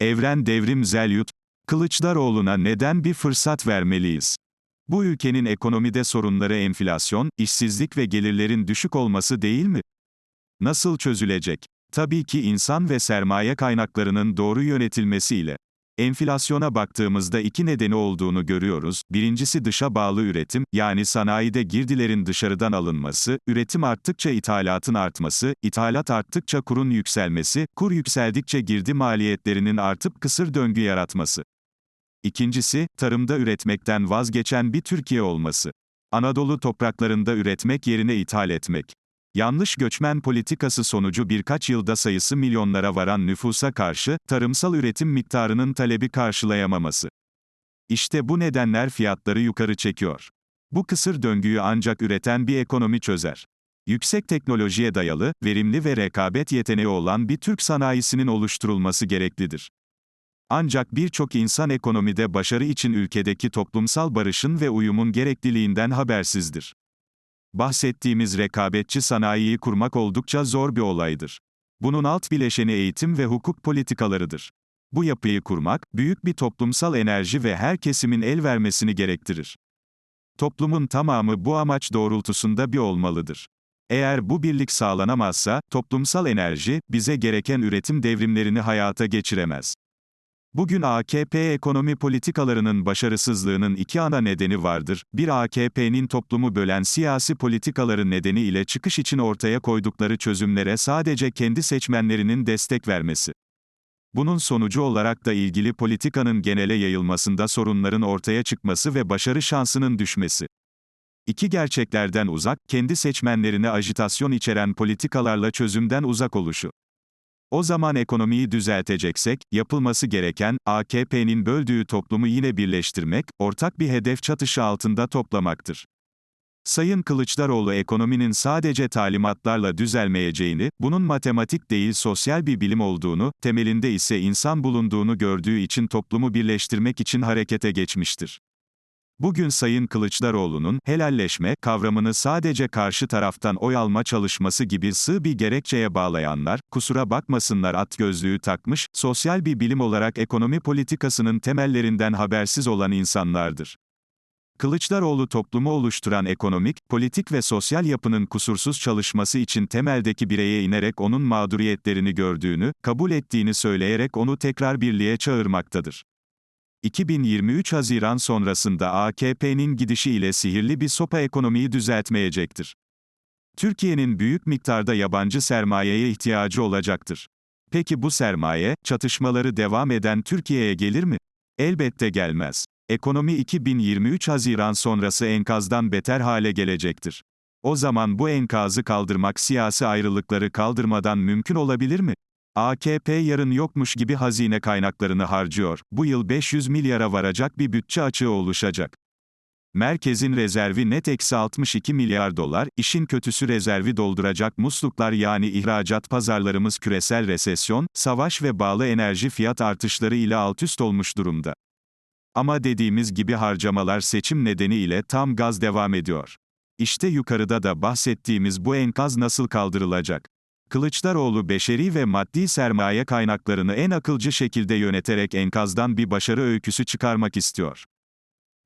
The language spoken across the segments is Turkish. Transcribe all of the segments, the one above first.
Evren Devrim Zelyut, Kılıçdaroğlu'na neden bir fırsat vermeliyiz? Bu ülkenin ekonomide sorunları enflasyon, işsizlik ve gelirlerin düşük olması değil mi? Nasıl çözülecek? Tabii ki insan ve sermaye kaynaklarının doğru yönetilmesiyle. Enflasyona baktığımızda iki nedeni olduğunu görüyoruz. Birincisi dışa bağlı üretim, yani sanayide girdilerin dışarıdan alınması, üretim arttıkça ithalatın artması, ithalat arttıkça kurun yükselmesi, kur yükseldikçe girdi maliyetlerinin artıp kısır döngü yaratması. İkincisi, tarımda üretmekten vazgeçen bir Türkiye olması. Anadolu topraklarında üretmek yerine ithal etmek. Yanlış göçmen politikası sonucu birkaç yılda sayısı milyonlara varan nüfusa karşı, tarımsal üretim miktarının talebi karşılayamaması. İşte bu nedenler fiyatları yukarı çekiyor. Bu kısır döngüyü ancak üreten bir ekonomi çözer. Yüksek teknolojiye dayalı, verimli ve rekabet yeteneği olan bir Türk sanayisinin oluşturulması gereklidir. Ancak birçok insan ekonomide başarı için ülkedeki toplumsal barışın ve uyumun gerekliliğinden habersizdir. Bahsettiğimiz rekabetçi sanayiyi kurmak oldukça zor bir olaydır. Bunun alt bileşeni eğitim ve hukuk politikalarıdır. Bu yapıyı kurmak, büyük bir toplumsal enerji ve her kesimin el vermesini gerektirir. Toplumun tamamı bu amaç doğrultusunda bir olmalıdır. Eğer bu birlik sağlanamazsa, toplumsal enerji, bize gereken üretim devrimlerini hayata geçiremez. Bugün AKP ekonomi politikalarının başarısızlığının iki ana nedeni vardır. Bir AKP'nin toplumu bölen siyasi politikaları nedeniyle çıkış için ortaya koydukları çözümlere sadece kendi seçmenlerinin destek vermesi. Bunun sonucu olarak da ilgili politikanın genele yayılmasında sorunların ortaya çıkması ve başarı şansının düşmesi. İki gerçeklerden uzak, kendi seçmenlerine ajitasyon içeren politikalarla çözümden uzak oluşu. O zaman ekonomiyi düzelteceksek, yapılması gereken, AKP'nin böldüğü toplumu yine birleştirmek, ortak bir hedef çatışı altında toplamaktır. Sayın Kılıçdaroğlu ekonominin sadece talimatlarla düzelmeyeceğini, bunun matematik değil sosyal bir bilim olduğunu, temelinde ise insan bulunduğunu gördüğü için toplumu birleştirmek için harekete geçmiştir. Bugün Sayın Kılıçdaroğlu'nun helalleşme kavramını sadece karşı taraftan oy alma çalışması gibi sığ bir gerekçeye bağlayanlar, kusura bakmasınlar at gözlüğü takmış, sosyal bir bilim olarak ekonomi politikasının temellerinden habersiz olan insanlardır. Kılıçdaroğlu toplumu oluşturan ekonomik, politik ve sosyal yapının kusursuz çalışması için temeldeki bireye inerek onun mağduriyetlerini gördüğünü, kabul ettiğini söyleyerek onu tekrar birliğe çağırmaktadır. 2023 Haziran sonrasında AKP'nin gidişiyle sihirli bir sopa ekonomiyi düzeltmeyecektir. Türkiye'nin büyük miktarda yabancı sermayeye ihtiyacı olacaktır. Peki bu sermaye, çatışmaları devam eden Türkiye'ye gelir mi? Elbette gelmez. Ekonomi 2023 Haziran sonrası enkazdan beter hale gelecektir. O zaman bu enkazı kaldırmak siyasi ayrılıkları kaldırmadan mümkün olabilir mi? AKP yarın yokmuş gibi hazine kaynaklarını harcıyor. Bu yıl 500 milyara varacak bir bütçe açığı oluşacak. Merkezin rezervi net eksi 62 milyar dolar, işin kötüsü rezervi dolduracak musluklar yani ihracat pazarlarımız küresel resesyon, savaş ve bağlı enerji fiyat artışları ile altüst olmuş durumda. Ama dediğimiz gibi harcamalar seçim nedeniyle tam gaz devam ediyor. İşte yukarıda da bahsettiğimiz bu enkaz nasıl kaldırılacak? Kılıçdaroğlu beşeri ve maddi sermaye kaynaklarını en akılcı şekilde yöneterek enkazdan bir başarı öyküsü çıkarmak istiyor.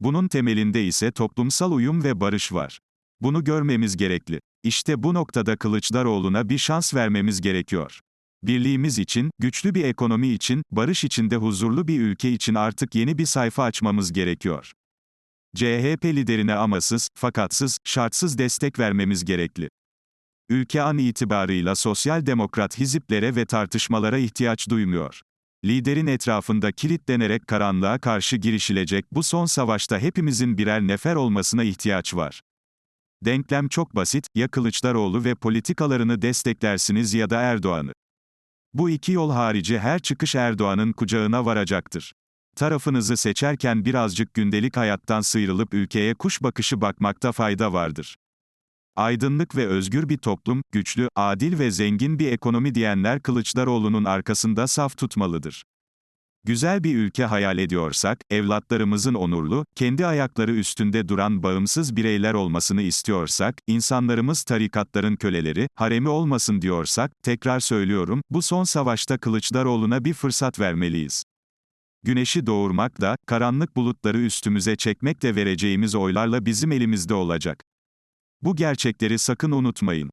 Bunun temelinde ise toplumsal uyum ve barış var. Bunu görmemiz gerekli. İşte bu noktada Kılıçdaroğlu'na bir şans vermemiz gerekiyor. Birliğimiz için, güçlü bir ekonomi için, barış içinde huzurlu bir ülke için artık yeni bir sayfa açmamız gerekiyor. CHP liderine amasız, fakatsız, şartsız destek vermemiz gerekli. Ülke an itibarıyla sosyal demokrat hiziplere ve tartışmalara ihtiyaç duymuyor. Liderin etrafında kilitlenerek karanlığa karşı girişilecek bu son savaşta hepimizin birer nefer olmasına ihtiyaç var. Denklem çok basit, ya Kılıçdaroğlu ve politikalarını desteklersiniz ya da Erdoğan'ı. Bu iki yol harici her çıkış Erdoğan'ın kucağına varacaktır. Tarafınızı seçerken birazcık gündelik hayattan sıyrılıp ülkeye kuş bakışı bakmakta fayda vardır. Aydınlık ve özgür bir toplum, güçlü, adil ve zengin bir ekonomi diyenler Kılıçdaroğlu'nun arkasında saf tutmalıdır. Güzel bir ülke hayal ediyorsak, evlatlarımızın onurlu, kendi ayakları üstünde duran bağımsız bireyler olmasını istiyorsak, insanlarımız tarikatların köleleri, haremi olmasın diyorsak, tekrar söylüyorum, bu son savaşta Kılıçdaroğlu'na bir fırsat vermeliyiz. Güneşi doğurmak da, karanlık bulutları üstümüze çekmek de vereceğimiz oylarla bizim elimizde olacak. Bu gerçekleri sakın unutmayın.